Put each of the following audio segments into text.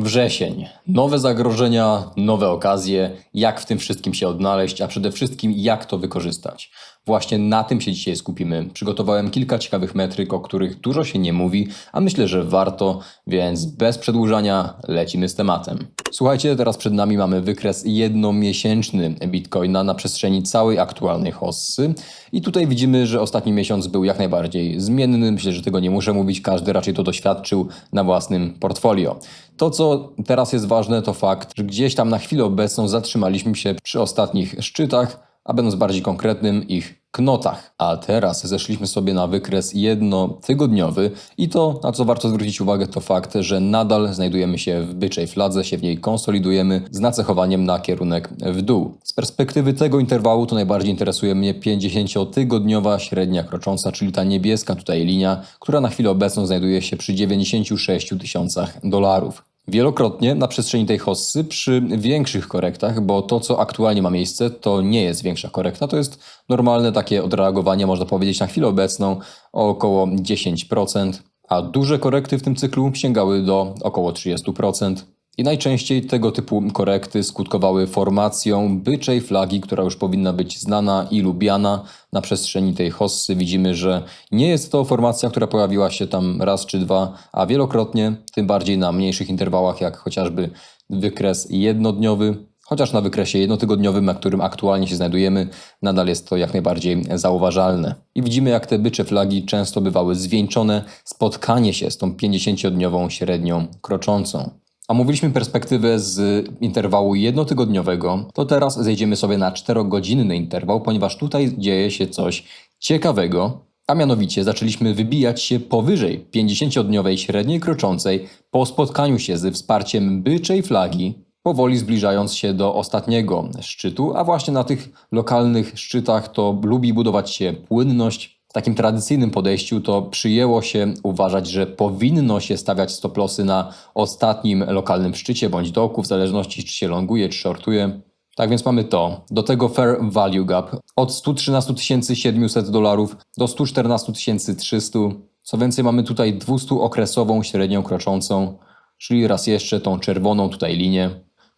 Wrzesień. Nowe zagrożenia, nowe okazje, jak w tym wszystkim się odnaleźć, a przede wszystkim jak to wykorzystać. Właśnie na tym się dzisiaj skupimy. Przygotowałem kilka ciekawych metryk, o których dużo się nie mówi, a myślę, że warto, więc bez przedłużania lecimy z tematem. Słuchajcie, teraz przed nami mamy wykres jednomiesięczny Bitcoina na przestrzeni całej aktualnej hossy. I tutaj widzimy, że ostatni miesiąc był jak najbardziej zmienny. Myślę, że tego nie muszę mówić, każdy raczej to doświadczył na własnym portfolio. To, co teraz jest ważne, to fakt, że gdzieś tam na chwilę obecną zatrzymaliśmy się przy ostatnich szczytach, a będąc bardziej konkretnym, ich knotach. A teraz zeszliśmy sobie na wykres jednotygodniowy i to, na co warto zwrócić uwagę, to fakt, że nadal znajdujemy się w byczej fladze, się w niej konsolidujemy z nacechowaniem na kierunek w dół. Z perspektywy tego interwału to najbardziej interesuje mnie 50-tygodniowa średnia krocząca, czyli ta niebieska tutaj linia, która na chwilę obecną znajduje się przy 96 tysiącach dolarów. Wielokrotnie na przestrzeni tej hossy przy większych korektach, bo to, co aktualnie ma miejsce, to nie jest większa korekta, to jest normalne takie odreagowanie, można powiedzieć, na chwilę obecną o około 10%, a duże korekty w tym cyklu sięgały do około 30%. I najczęściej tego typu korekty skutkowały formacją byczej flagi, która już powinna być znana i lubiana na przestrzeni tej hossy. Widzimy, że nie jest to formacja, która pojawiła się tam raz czy dwa, a wielokrotnie, tym bardziej na mniejszych interwałach, jak chociażby wykres jednodniowy, chociaż na wykresie jednotygodniowym, na którym aktualnie się znajdujemy, nadal jest to jak najbardziej zauważalne. I widzimy, jak te bycze flagi często bywały zwieńczone spotkanie się z tą 50-dniową średnią kroczącą. A mówiliśmy perspektywę z interwału jednotygodniowego, to teraz zejdziemy sobie na 4-godzinny interwał, ponieważ tutaj dzieje się coś ciekawego, a mianowicie zaczęliśmy wybijać się powyżej 50-dniowej średniej kroczącej po spotkaniu się ze wsparciem byczej flagi, powoli zbliżając się do ostatniego szczytu, a właśnie na tych lokalnych szczytach to lubi budować się płynność. W takim tradycyjnym podejściu to przyjęło się uważać, że powinno się stawiać stoplosy na ostatnim lokalnym szczycie bądź dołku, w zależności czy się longuje, czy shortuje. Tak więc mamy to. Do tego fair value gap od 113 700 dolarów do 114 300. Co więcej, mamy tutaj 200-okresową średnią kroczącą, czyli raz jeszcze tą czerwoną tutaj linię,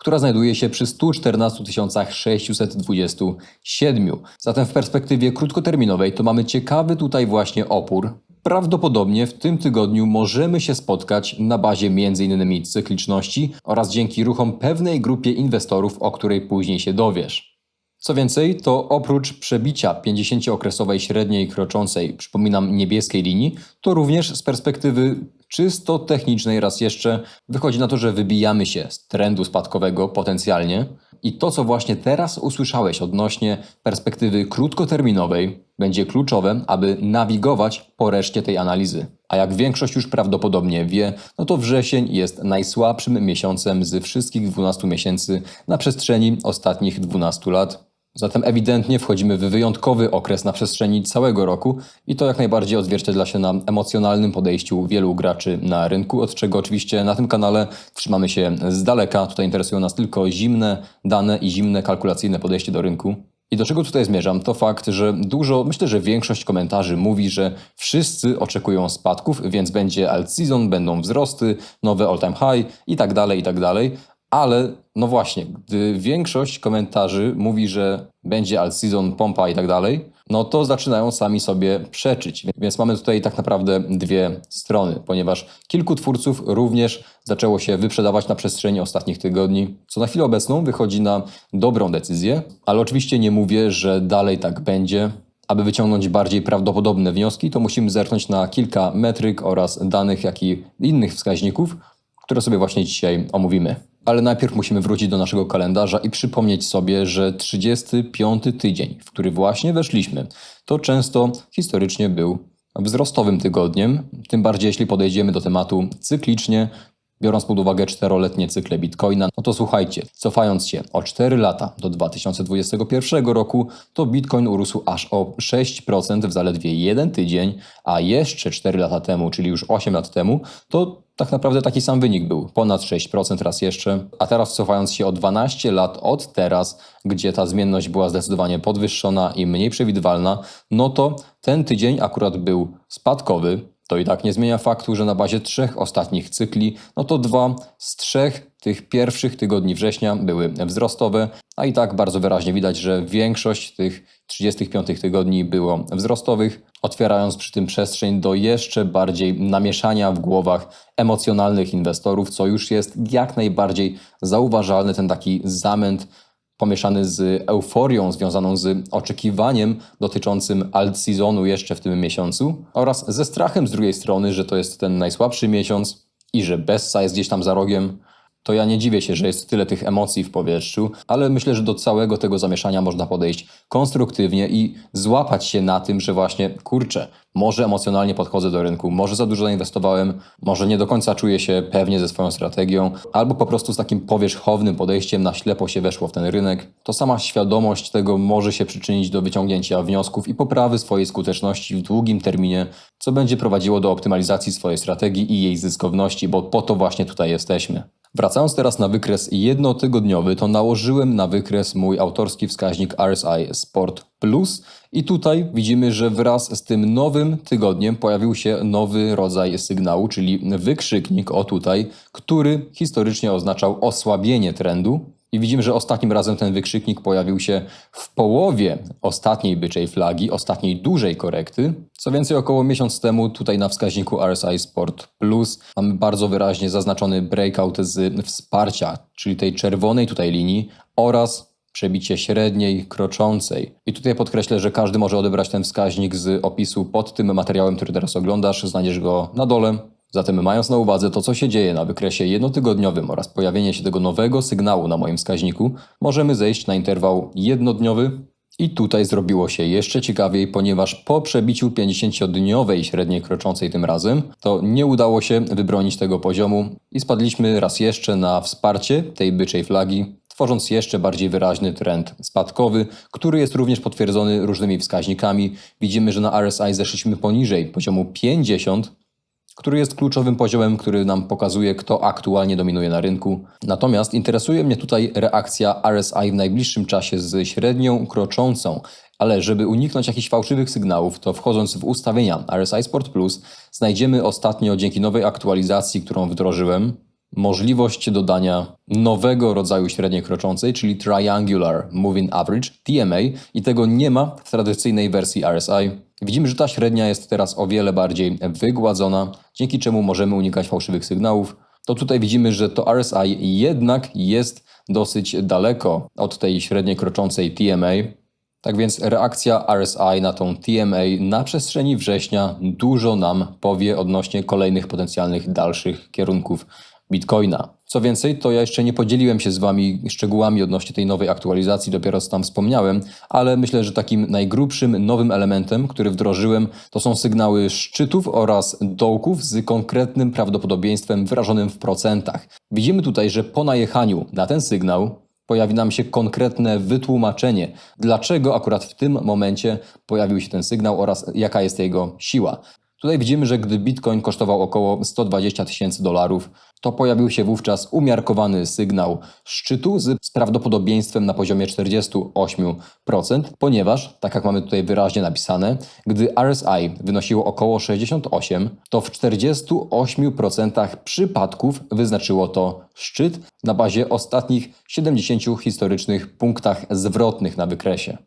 która znajduje się przy 114 627. Zatem w perspektywie krótkoterminowej to mamy ciekawy tutaj właśnie opór. Prawdopodobnie w tym tygodniu możemy się spotkać na bazie m.in. cykliczności oraz dzięki ruchom pewnej grupie inwestorów, o której później się dowiesz. Co więcej, to oprócz przebicia 50-okresowej średniej kroczącej, przypominam niebieskiej linii, to również z perspektywy czysto technicznej raz jeszcze wychodzi na to, że wybijamy się z trendu spadkowego potencjalnie. I to, co właśnie teraz usłyszałeś odnośnie perspektywy krótkoterminowej, będzie kluczowe, aby nawigować po reszcie tej analizy. A jak większość już prawdopodobnie wie, no to wrzesień jest najsłabszym miesiącem z wszystkich 12 miesięcy na przestrzeni ostatnich 12 lat. Zatem ewidentnie wchodzimy w wyjątkowy okres na przestrzeni całego roku i to jak najbardziej odzwierciedla się na emocjonalnym podejściu wielu graczy na rynku, od czego oczywiście na tym kanale trzymamy się z daleka. Tutaj interesują nas tylko zimne dane i zimne kalkulacyjne podejście do rynku. I do czego tutaj zmierzam? To fakt, że dużo, myślę, że większość komentarzy mówi, że wszyscy oczekują spadków, więc będzie alt season, będą wzrosty, nowe all time high i tak dalej, i tak dalej. Ale no właśnie, gdy większość komentarzy mówi, że będzie alt season, pompa i tak dalej, no to zaczynają sami sobie przeczyć. Więc mamy tutaj tak naprawdę dwie strony, ponieważ kilku twórców również zaczęło się wyprzedawać na przestrzeni ostatnich tygodni, co na chwilę obecną wychodzi na dobrą decyzję, ale oczywiście nie mówię, że dalej tak będzie. Aby wyciągnąć bardziej prawdopodobne wnioski, to musimy zerknąć na kilka metryk oraz danych, jak i innych wskaźników, które sobie właśnie dzisiaj omówimy. Ale najpierw musimy wrócić do naszego kalendarza i przypomnieć sobie, że 35 tydzień, w który właśnie weszliśmy, to często historycznie był wzrostowym tygodniem, tym bardziej jeśli podejdziemy do tematu cyklicznie, biorąc pod uwagę czteroletnie cykle Bitcoina, no to słuchajcie, cofając się o 4 lata do 2021 roku, to Bitcoin urósł aż o 6% w zaledwie jeden tydzień, a jeszcze 4 lata temu, czyli już 8 lat temu, to tak naprawdę taki sam wynik był, ponad 6% raz jeszcze, a teraz cofając się o 12 lat od teraz, gdzie ta zmienność była zdecydowanie podwyższona i mniej przewidywalna, no to ten tydzień akurat był spadkowy, To i tak nie zmienia faktu, że na bazie trzech ostatnich cykli, no to dwa z trzech tych pierwszych tygodni września były wzrostowe, a i tak bardzo wyraźnie widać, że większość tych 35 tygodni było wzrostowych, otwierając przy tym przestrzeń do jeszcze bardziej namieszania w głowach emocjonalnych inwestorów, co już jest jak najbardziej zauważalny ten taki zamęt pomieszany z euforią związaną z oczekiwaniem dotyczącym alt seasonu jeszcze w tym miesiącu oraz ze strachem z drugiej strony, że to jest ten najsłabszy miesiąc i że Bessa jest gdzieś tam za rogiem. To ja nie dziwię się, że jest tyle tych emocji w powietrzu, ale myślę, że do całego tego zamieszania można podejść konstruktywnie i złapać się na tym, że właśnie kurczę, może emocjonalnie podchodzę do rynku, może za dużo zainwestowałem, może nie do końca czuję się pewnie ze swoją strategią, albo po prostu z takim powierzchownym podejściem na ślepo się weszło w ten rynek. To sama świadomość tego może się przyczynić do wyciągnięcia wniosków i poprawy swojej skuteczności w długim terminie, co będzie prowadziło do optymalizacji swojej strategii i jej zyskowności, bo po to właśnie tutaj jesteśmy. Wracając teraz na wykres jednotygodniowy, to nałożyłem na wykres mój autorski wskaźnik RSI Sport Plus i tutaj widzimy, że wraz z tym nowym tygodniem pojawił się nowy rodzaj sygnału, czyli wykrzyknik o tutaj, który historycznie oznaczał osłabienie trendu. I widzimy, że ostatnim razem ten wykrzyknik pojawił się w połowie ostatniej byczej flagi, ostatniej dużej korekty. Co więcej, około miesiąc temu tutaj na wskaźniku RSI Sport Plus mamy bardzo wyraźnie zaznaczony breakout z wsparcia, czyli tej czerwonej tutaj linii oraz przebicie średniej, kroczącej. I tutaj podkreślę, że każdy może odebrać ten wskaźnik z opisu pod tym materiałem, który teraz oglądasz. Znajdziesz go na dole. Zatem mając na uwadze to, co się dzieje na wykresie jednotygodniowym oraz pojawienie się tego nowego sygnału na moim wskaźniku, możemy zejść na interwał jednodniowy. I tutaj zrobiło się jeszcze ciekawiej, ponieważ po przebiciu 50-dniowej średniej kroczącej tym razem, to nie udało się wybronić tego poziomu i spadliśmy raz jeszcze na wsparcie tej byczej flagi, tworząc jeszcze bardziej wyraźny trend spadkowy, który jest również potwierdzony różnymi wskaźnikami. Widzimy, że na RSI zeszliśmy poniżej poziomu 50, który jest kluczowym poziomem, który nam pokazuje, kto aktualnie dominuje na rynku. Natomiast interesuje mnie tutaj reakcja RSI w najbliższym czasie z średnią kroczącą. Ale żeby uniknąć jakichś fałszywych sygnałów, to wchodząc w ustawienia RSI Sport Plus, znajdziemy ostatnio dzięki nowej aktualizacji, którą wdrożyłem, możliwość dodania nowego rodzaju średniej kroczącej, czyli Triangular Moving Average, TMA, i tego nie ma w tradycyjnej wersji RSI. Widzimy, że ta średnia jest teraz o wiele bardziej wygładzona, dzięki czemu możemy unikać fałszywych sygnałów. To tutaj widzimy, że to RSI jednak jest dosyć daleko od tej średniej kroczącej TMA. Tak więc reakcja RSI na tą TMA na przestrzeni września dużo nam powie odnośnie kolejnych potencjalnych dalszych kierunków Bitcoina. Co więcej, to ja jeszcze nie podzieliłem się z Wami szczegółami odnośnie tej nowej aktualizacji, dopiero co tam wspomniałem, ale myślę, że takim najgrubszym nowym elementem, który wdrożyłem, to są sygnały szczytów oraz dołków z konkretnym prawdopodobieństwem wyrażonym w procentach. Widzimy tutaj, że po najechaniu na ten sygnał pojawi nam się konkretne wytłumaczenie, dlaczego akurat w tym momencie pojawił się ten sygnał oraz jaka jest jego siła. Tutaj widzimy, że gdy Bitcoin kosztował około 120 tysięcy dolarów, to pojawił się wówczas umiarkowany sygnał szczytu z prawdopodobieństwem na poziomie 48%, ponieważ, tak jak mamy tutaj wyraźnie napisane, gdy RSI wynosiło około 68, to w 48% przypadków wyznaczyło to szczyt na bazie ostatnich 70 historycznych punktach zwrotnych na wykresie.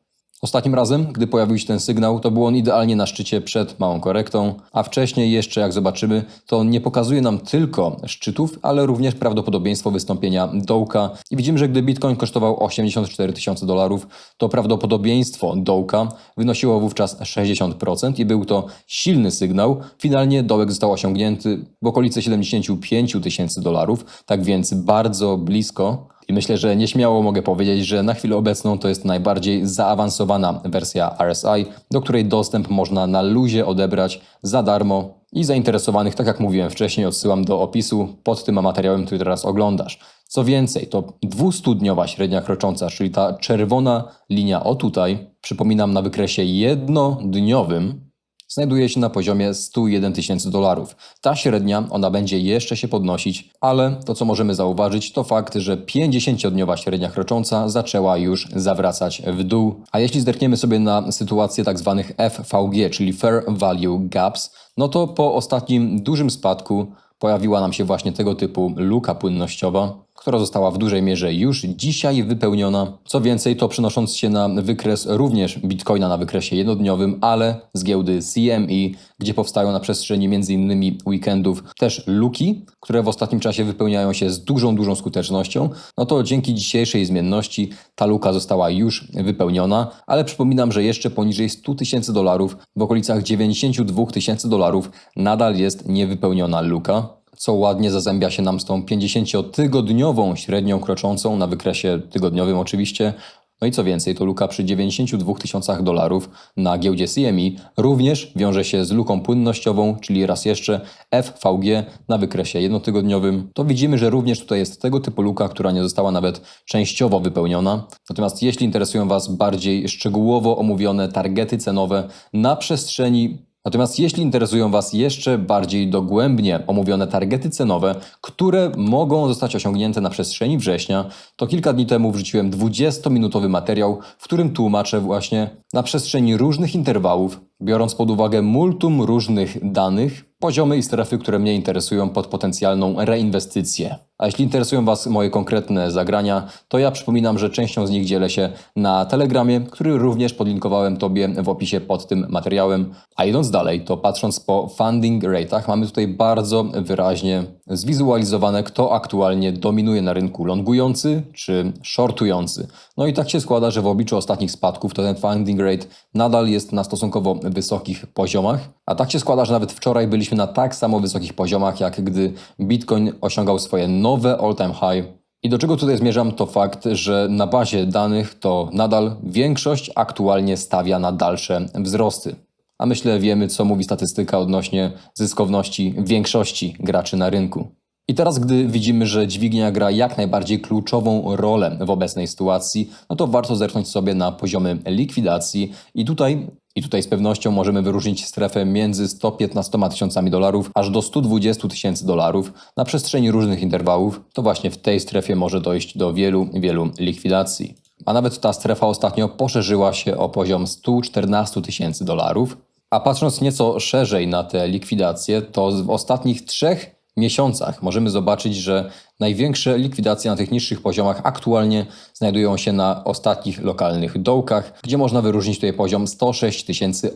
Ostatnim razem, gdy pojawił się ten sygnał, to był on idealnie na szczycie przed małą korektą, a wcześniej jeszcze, jak zobaczymy, to nie pokazuje nam tylko szczytów, ale również prawdopodobieństwo wystąpienia dołka. I widzimy, że gdy Bitcoin kosztował 84 tysiące dolarów, to prawdopodobieństwo dołka wynosiło wówczas 60% i był to silny sygnał. Finalnie dołek został osiągnięty w okolicy 75 tysięcy dolarów, tak więc bardzo blisko i myślę, że nieśmiało mogę powiedzieć, że na chwilę obecną to jest najbardziej zaawansowana wersja RSI, do której dostęp można na luzie odebrać za darmo. I zainteresowanych, tak jak mówiłem wcześniej, odsyłam do opisu pod tym materiałem, który teraz oglądasz. Co więcej, to 200-dniowa średnia krocząca, czyli ta czerwona linia o tutaj, przypominam na wykresie jednodniowym, znajduje się na poziomie 101 tysięcy dolarów. Ta średnia, ona będzie jeszcze się podnosić, ale to co możemy zauważyć to fakt, że 50-dniowa średnia krocząca zaczęła już zawracać w dół. A jeśli zerkniemy sobie na sytuację tak zwanych FVG, czyli Fair Value Gaps, no to po ostatnim dużym spadku pojawiła nam się właśnie tego typu luka płynnościowa, która została w dużej mierze już dzisiaj wypełniona. Co więcej, to przenosząc się na wykres również Bitcoina na wykresie jednodniowym, ale z giełdy CME, gdzie powstają na przestrzeni m.in. weekendów też luki, które w ostatnim czasie wypełniają się z dużą, dużą skutecznością, no to dzięki dzisiejszej zmienności ta luka została już wypełniona, ale przypominam, że jeszcze poniżej 100 tysięcy dolarów, w okolicach 92 tysięcy dolarów nadal jest niewypełniona luka co ładnie zazębia się nam z tą 50-tygodniową średnią kroczącą na wykresie tygodniowym oczywiście. No i co więcej, to luka przy 92 tysiącach dolarów na giełdzie CME również wiąże się z luką płynnościową, czyli raz jeszcze FVG na wykresie jednotygodniowym. To widzimy, że również tutaj jest tego typu luka, która nie została nawet częściowo wypełniona. Natomiast jeśli interesują Was bardziej szczegółowo omówione targety cenowe na przestrzeni Natomiast jeśli interesują Was jeszcze bardziej dogłębnie omówione targety cenowe, które mogą zostać osiągnięte na przestrzeni września, to kilka dni temu wrzuciłem 20-minutowy materiał, w którym tłumaczę właśnie na przestrzeni różnych interwałów, biorąc pod uwagę multum różnych danych, poziomy i strefy, które mnie interesują pod potencjalną reinwestycję. A jeśli interesują Was moje konkretne zagrania, to ja przypominam, że częścią z nich dzielę się na Telegramie, który również podlinkowałem Tobie w opisie pod tym materiałem. A idąc dalej, to patrząc po funding rate'ach, mamy tutaj bardzo wyraźnie zwizualizowane, kto aktualnie dominuje na rynku longujący czy shortujący. No i tak się składa, że w obliczu ostatnich spadków to ten funding rate nadal jest na stosunkowo wysokich poziomach. A tak się składa, że nawet wczoraj byliśmy na tak samo wysokich poziomach, jak gdy Bitcoin osiągał swoje nowe all-time high. I do czego tutaj zmierzam, to fakt, że na bazie danych to nadal większość aktualnie stawia na dalsze wzrosty. A myślę wiemy, co mówi statystyka odnośnie zyskowności większości graczy na rynku. I teraz, gdy widzimy, że dźwignia gra jak najbardziej kluczową rolę w obecnej sytuacji, no to warto zerknąć sobie na poziomy likwidacji i tutaj i tutaj z pewnością możemy wyróżnić strefę między 115 tysiącami dolarów aż do 120 tysięcy dolarów na przestrzeni różnych interwałów. To właśnie w tej strefie może dojść do wielu, wielu likwidacji. A nawet ta strefa ostatnio poszerzyła się o poziom 114 tysięcy dolarów. A patrząc nieco szerzej na te likwidacje, to w ostatnich trzech miesiącach możemy zobaczyć, że największe likwidacje na tych niższych poziomach aktualnie znajdują się na ostatnich lokalnych dołkach, gdzie można wyróżnić tutaj poziom 106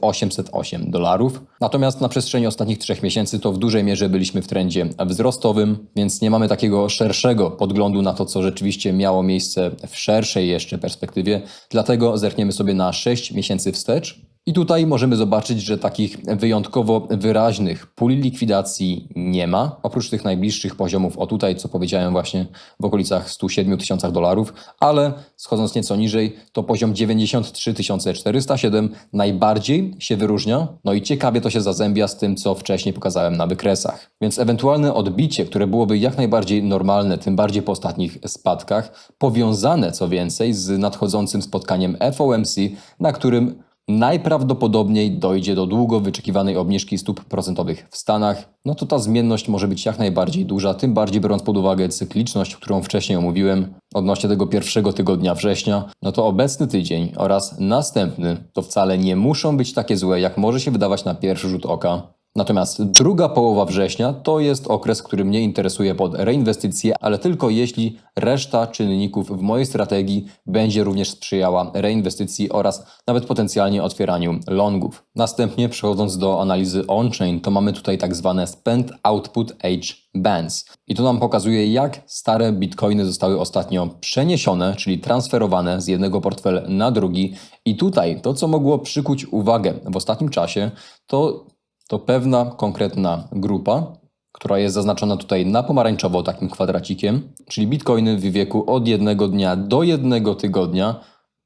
808 dolarów. Natomiast na przestrzeni ostatnich trzech miesięcy to w dużej mierze byliśmy w trendzie wzrostowym, więc nie mamy takiego szerszego podglądu na to, co rzeczywiście miało miejsce w szerszej jeszcze perspektywie. Dlatego zerkniemy sobie na 6 miesięcy wstecz i tutaj możemy zobaczyć, że takich wyjątkowo wyraźnych puli likwidacji nie ma, oprócz tych najbliższych poziomów, o tutaj, co powiedziałem właśnie w okolicach 107 tysiącach dolarów, ale schodząc nieco niżej, to poziom 93 407 najbardziej się wyróżnia, no i ciekawie to się zazębia z tym, co wcześniej pokazałem na wykresach. Więc ewentualne odbicie, które byłoby jak najbardziej normalne, tym bardziej po ostatnich spadkach, powiązane co więcej z nadchodzącym spotkaniem FOMC, na którym najprawdopodobniej dojdzie do długo wyczekiwanej obniżki stóp procentowych w Stanach, no to ta zmienność może być jak najbardziej duża, tym bardziej biorąc pod uwagę cykliczność, którą wcześniej omówiłem odnośnie tego pierwszego tygodnia września, no to obecny tydzień oraz następny to wcale nie muszą być takie złe, jak może się wydawać na pierwszy rzut oka. Natomiast druga połowa września to jest okres, który mnie interesuje pod reinwestycje, ale tylko jeśli reszta czynników w mojej strategii będzie również sprzyjała reinwestycji oraz nawet potencjalnie otwieraniu longów. Następnie przechodząc do analizy on-chain, to mamy tutaj tak zwane Spend Output Age Bands. I to nam pokazuje, jak stare bitcoiny zostały ostatnio przeniesione, czyli transferowane z jednego portfela na drugi. I tutaj to, co mogło przykuć uwagę w ostatnim czasie, to to pewna konkretna grupa, która jest zaznaczona tutaj na pomarańczowo takim kwadracikiem, czyli bitcoiny w wieku od jednego dnia do jednego tygodnia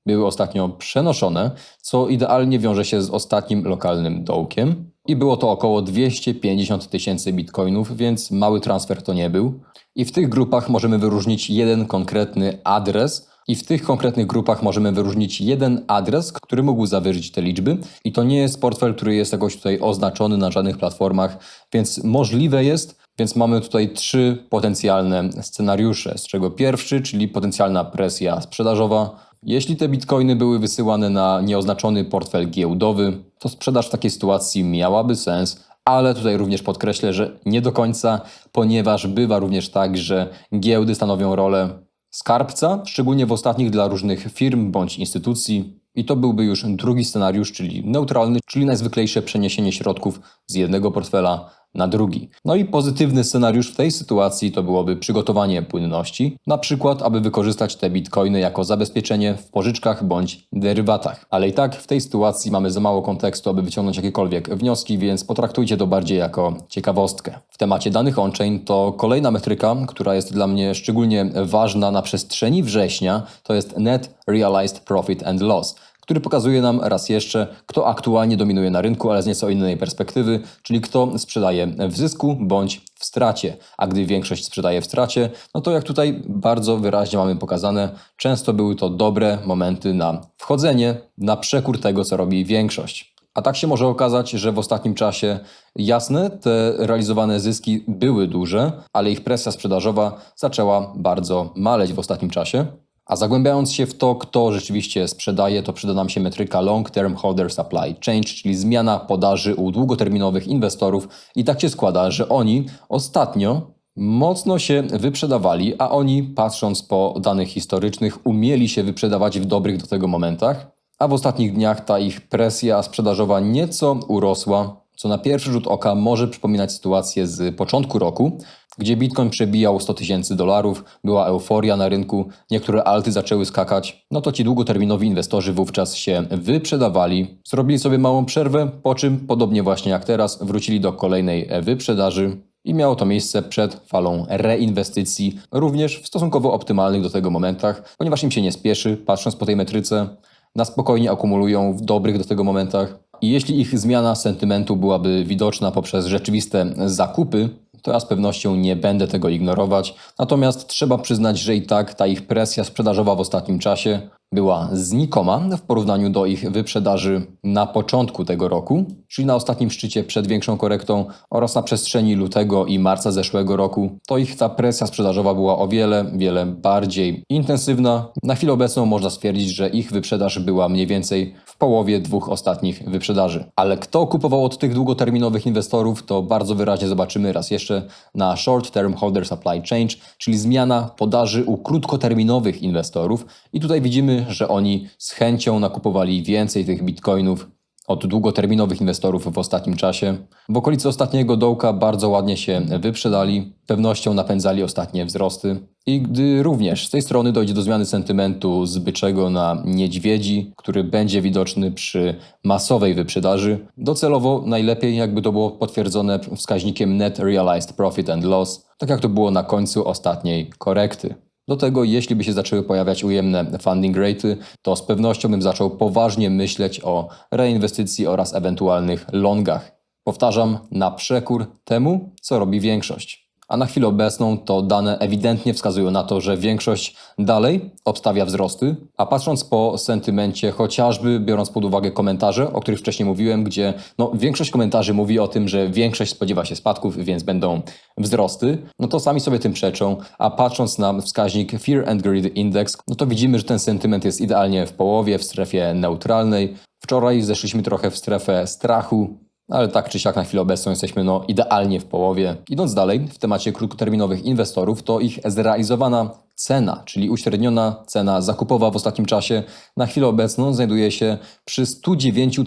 były ostatnio przenoszone, co idealnie wiąże się z ostatnim lokalnym dołkiem. I było to około 250 tysięcy bitcoinów, więc mały transfer to nie był. I w tych grupach możemy wyróżnić jeden konkretny adres, I w tych konkretnych grupach możemy wyróżnić jeden adres, który mógł zawyżyć te liczby. I to nie jest portfel, który jest jakoś tutaj oznaczony na żadnych platformach, więc możliwe jest, więc mamy tutaj trzy potencjalne scenariusze, z czego pierwszy, czyli potencjalna presja sprzedażowa. Jeśli te bitcoiny były wysyłane na nieoznaczony portfel giełdowy, to sprzedaż w takiej sytuacji miałaby sens, ale tutaj również podkreślę, że nie do końca, ponieważ bywa również tak, że giełdy stanowią rolę skarbca, szczególnie w ostatnich dla różnych firm bądź instytucji. I to byłby już drugi scenariusz, czyli neutralny, czyli najzwyklejsze przeniesienie środków z jednego portfela na drugi. No i pozytywny scenariusz w tej sytuacji to byłoby przygotowanie płynności, na przykład aby wykorzystać te bitcoiny jako zabezpieczenie w pożyczkach bądź derywatach. Ale i tak w tej sytuacji mamy za mało kontekstu, aby wyciągnąć jakiekolwiek wnioski, więc potraktujcie to bardziej jako ciekawostkę. W temacie danych on-chain to kolejna metryka, która jest dla mnie szczególnie ważna na przestrzeni września, to jest Net Realized Profit and Loss który pokazuje nam raz jeszcze, kto aktualnie dominuje na rynku, ale z nieco innej perspektywy, czyli kto sprzedaje w zysku bądź w stracie. A gdy większość sprzedaje w stracie, no to jak tutaj bardzo wyraźnie mamy pokazane, często były to dobre momenty na wchodzenie, na przekór tego, co robi większość. A tak się może okazać, że w ostatnim czasie jasne, te realizowane zyski były duże, ale ich presja sprzedażowa zaczęła bardzo maleć w ostatnim czasie. A zagłębiając się w to, kto rzeczywiście sprzedaje, to przyda nam się metryka Long Term Holder Supply Change, czyli zmiana podaży u długoterminowych inwestorów. I tak się składa, że oni ostatnio mocno się wyprzedawali, a oni, patrząc po danych historycznych, umieli się wyprzedawać w dobrych do tego momentach, a w ostatnich dniach ta ich presja sprzedażowa nieco urosła, co na pierwszy rzut oka może przypominać sytuację z początku roku, gdzie Bitcoin przebijał 100 tysięcy dolarów, była euforia na rynku, niektóre alty zaczęły skakać, no to ci długoterminowi inwestorzy wówczas się wyprzedawali, zrobili sobie małą przerwę, po czym, podobnie właśnie jak teraz, wrócili do kolejnej wyprzedaży. I miało to miejsce przed falą reinwestycji, również w stosunkowo optymalnych do tego momentach, ponieważ im się nie spieszy, patrząc po tej metryce, na spokojnie akumulują w dobrych do tego momentach. Jeśli ich zmiana sentymentu byłaby widoczna poprzez rzeczywiste zakupy, to ja z pewnością nie będę tego ignorować. Natomiast trzeba przyznać, że i tak ta ich presja sprzedażowa w ostatnim czasie była znikoma w porównaniu do ich wyprzedaży na początku tego roku, czyli na ostatnim szczycie przed większą korektą oraz na przestrzeni lutego i marca zeszłego roku, to ich ta presja sprzedażowa była o wiele, wiele bardziej intensywna. Na chwilę obecną można stwierdzić, że ich wyprzedaż była mniej więcej w połowie dwóch ostatnich wyprzedaży. Ale kto kupował od tych długoterminowych inwestorów, to bardzo wyraźnie zobaczymy raz jeszcze na Short Term Holder Supply Change, czyli zmiana podaży u krótkoterminowych inwestorów. I tutaj widzimy, że oni z chęcią nakupowali więcej tych bitcoinów od długoterminowych inwestorów w ostatnim czasie. W okolicy ostatniego dołka bardzo ładnie się wyprzedali, pewnością napędzali ostatnie wzrosty. I gdy również z tej strony dojdzie do zmiany sentymentu zbyczego na niedźwiedzi, który będzie widoczny przy masowej wyprzedaży, docelowo najlepiej jakby to było potwierdzone wskaźnikiem Net Realized Profit and Loss, tak jak to było na końcu ostatniej korekty. Do tego, jeśli by się zaczęły pojawiać ujemne funding rate'y, to z pewnością bym zaczął poważnie myśleć o reinwestycji oraz ewentualnych longach. Powtarzam, na przekór temu, co robi większość. A na chwilę obecną to dane ewidentnie wskazują na to, że większość dalej obstawia wzrosty, a patrząc po sentymencie, chociażby biorąc pod uwagę komentarze, o których wcześniej mówiłem, gdzie no, większość komentarzy mówi o tym, że większość spodziewa się spadków, więc będą wzrosty, no to sami sobie tym przeczą, a patrząc na wskaźnik Fear and Greed Index, no to widzimy, że ten sentyment jest idealnie w połowie, w strefie neutralnej. Wczoraj zeszliśmy trochę w strefę strachu, ale tak czy siak na chwilę obecną jesteśmy no, idealnie w połowie. Idąc dalej, w temacie krótkoterminowych inwestorów, to ich zrealizowana cena, czyli uśredniona cena zakupowa w ostatnim czasie na chwilę obecną znajduje się przy 109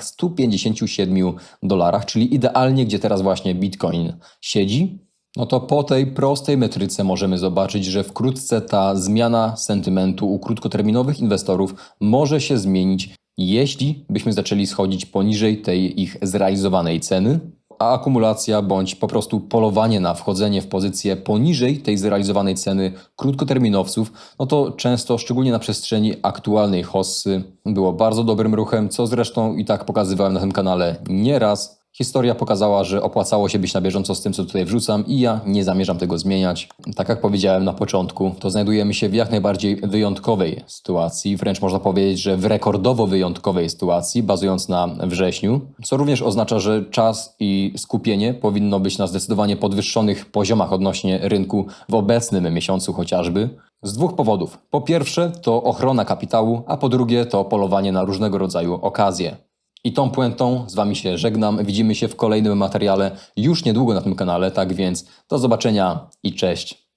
157 dolarach, czyli idealnie, gdzie teraz właśnie Bitcoin siedzi. No to po tej prostej metryce możemy zobaczyć, że wkrótce ta zmiana sentymentu u krótkoterminowych inwestorów może się zmienić jeśli byśmy zaczęli schodzić poniżej tej ich zrealizowanej ceny, a akumulacja bądź po prostu polowanie na wchodzenie w pozycję poniżej tej zrealizowanej ceny krótkoterminowców, no to często, szczególnie na przestrzeni aktualnej hossy, było bardzo dobrym ruchem, co zresztą i tak pokazywałem na tym kanale nieraz. Historia pokazała, że opłacało się być na bieżąco z tym, co tutaj wrzucam i ja nie zamierzam tego zmieniać. Tak jak powiedziałem na początku, to znajdujemy się w jak najbardziej wyjątkowej sytuacji, wręcz można powiedzieć, że w rekordowo wyjątkowej sytuacji, bazując na wrześniu, co również oznacza, że czas i skupienie powinno być na zdecydowanie podwyższonych poziomach odnośnie rynku w obecnym miesiącu chociażby. Z dwóch powodów. Po pierwsze to ochrona kapitału, a po drugie to polowanie na różnego rodzaju okazje. I tą puentą z Wami się żegnam. Widzimy się w kolejnym materiale już niedługo na tym kanale, tak więc do zobaczenia i cześć.